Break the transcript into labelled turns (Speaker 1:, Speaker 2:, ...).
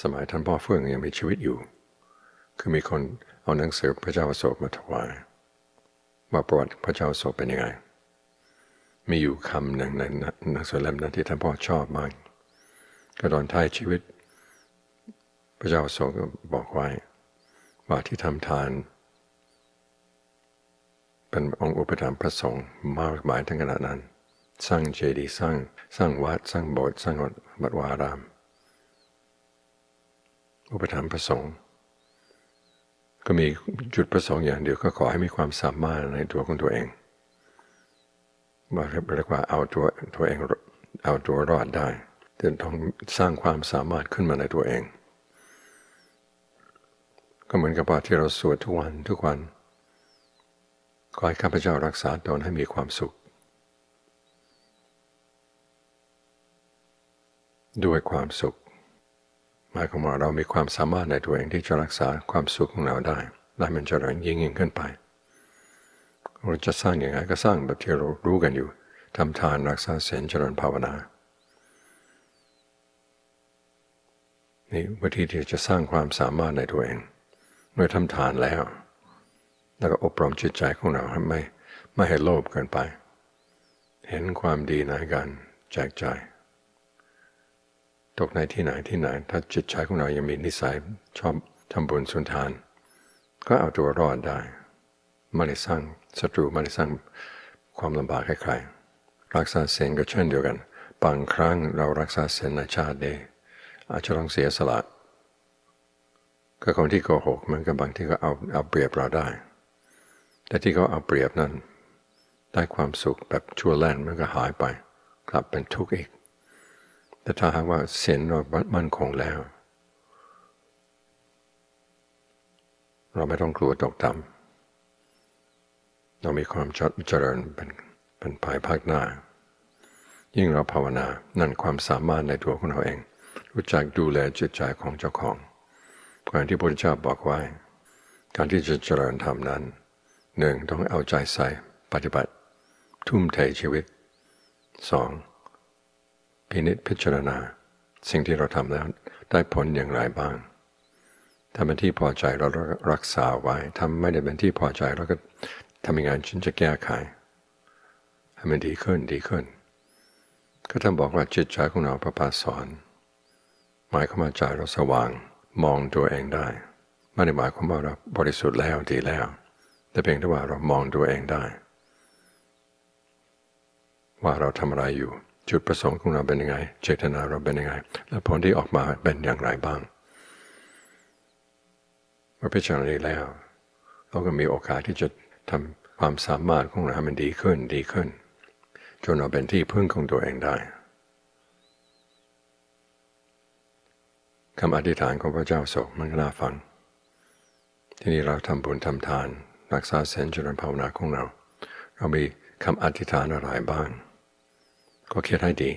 Speaker 1: สมัยท่านพ่อเฟื่องยังมีชีวิตอยู่ คือมีคนเอาหนังสือพระเจ้าโศกมาถวายว่าประวัติพระเจ้าโศกเป็นยังไง มีอยู่คำหนึ่งในหนังสือเล่มนั้นที่ท่านพ่อชอบมากก็ตอนท้ายชีวิต พระเจ้าโศกบอกไว้ว่าที่ทำทาน เป็นองค์อุปถัมภ์พระสงฆ์มากมายทั้งขนาดนั้น สร้างเจดีย์สร้างสร้างวัดสร้างโบสถ์สร้างวัดวาราม อุปถัมภ์พระสงฆ์ก็มีจุดประสงค์อย่างเดียวก็ขอให้มีความสามารถในตัวของตัวเองว่าเรียกว่าเอาตัวตัวเองเอาตัวรอดได้จะต้องสร้างความสามารถขึ้นมาในตัวเอง ก็เหมือนกับว่าที่เราสวดทุกวันทุกวันขอให้ข้าพเจ้ารักษาตนให้มีความสุข ด้วยความสุข หมายความว่าเรามีความสามารถในตัวเองที่จะรักษาความสุขของเราได้และมันเจริญยิ่งยิ่งขึ้นไป เราจะสร้างอย่างไรก็สร้างแบบที่เรารู้กันอยู่ทำทานรักษาศีลเจริญภาวนานี่วิธีที่จะสร้างความสามารถในตัวเอง เมื่อทำทานแล้ว แล้วก็อบรมจิตใจของเราไม่ไม่ให้โลภเกินไป เห็นความดีในการแจกจ่าย ตกในที่ไหนที่ไหน ถ้าจิตใจของเรายังมีนิสัยชอบทำบุญสุนทาน ก็เอาตัวรอดได้ไม่ได้สร้างศัตรูไม่ได้สร้างความลำบากให้ใคร รักษาเสียงก็เช่นเดียวกัน บางครั้งเรารักษาเสียงในชาติเดอาจจะต้องเสียสละ ก็คนที่โกหกมันก็บางที่ก็เอาเอาเปรียบเราได้ แต่ที่เขาเอาเปรียบนั้น ได้ความสุขแบบชั่วแล่นมันก็หายไป กลับเป็นทุกข์อีก แต่ถ้าหากว่าเสียงเรามั่นคงแล้ว เราไม่ต้องกลัวตกต่ำเรามีความจดเจริญเป็นเป็นภายภาคหน้า ยิ่งเราภาวนานั่นความสามารถในตัวของเราเอง รู้จักดูแลจิตใจของเจ้าของการที่พระพุทธเจ้าบอกไว้ การที่จะเจริญธรรมนั้นหนึ่งต้องเอาใจใส่ปฏิบัติ ทุ่มเทชีวิตสอง พินิจพิจารณา สิ่งที่เราทำแล้วได้ผลอย่างไรบ้างถ้าเป็นที่พอใจเรารักษาไว้ทำไม่ได้เป็นที่พอใจเราก็ทำยังไงฉันจะแก้ไขให้มันดีขึ้นดีขึ้น ก็ท่านบอกว่าจิตใจของเราประพาสอนหมายความว่าใจเราสว่างมองตัวเองได้ไม่ได้หมายความว่าเราบริสุทธิ์แล้วดีแล้ว แต่เพียงแต่ว่าเรามองตัวเองได้ ว่าเราทำอะไรอยู่ จุดประสงค์ของเราเป็นยังไง เจตนาเราเป็นยังไง และผลที่ออกมาเป็นอย่างไรบ้างเมื่อพิจารณาแล้ว เราก็มีโอกาสที่จะทำความสามารถของเราให้มันดีขึ้นดีขึ้น จนเราเป็นที่พึ่งของตัวเองได้คำอธิษฐานของพระเจ้าโศกมันก็น่าฟัง ที่นี่เราทำบุญทำทาน รักษาเส้นจริญภาวนาของเรา เรามีคำอธิษฐานอะไรบ้าง ก็คิดให้ดี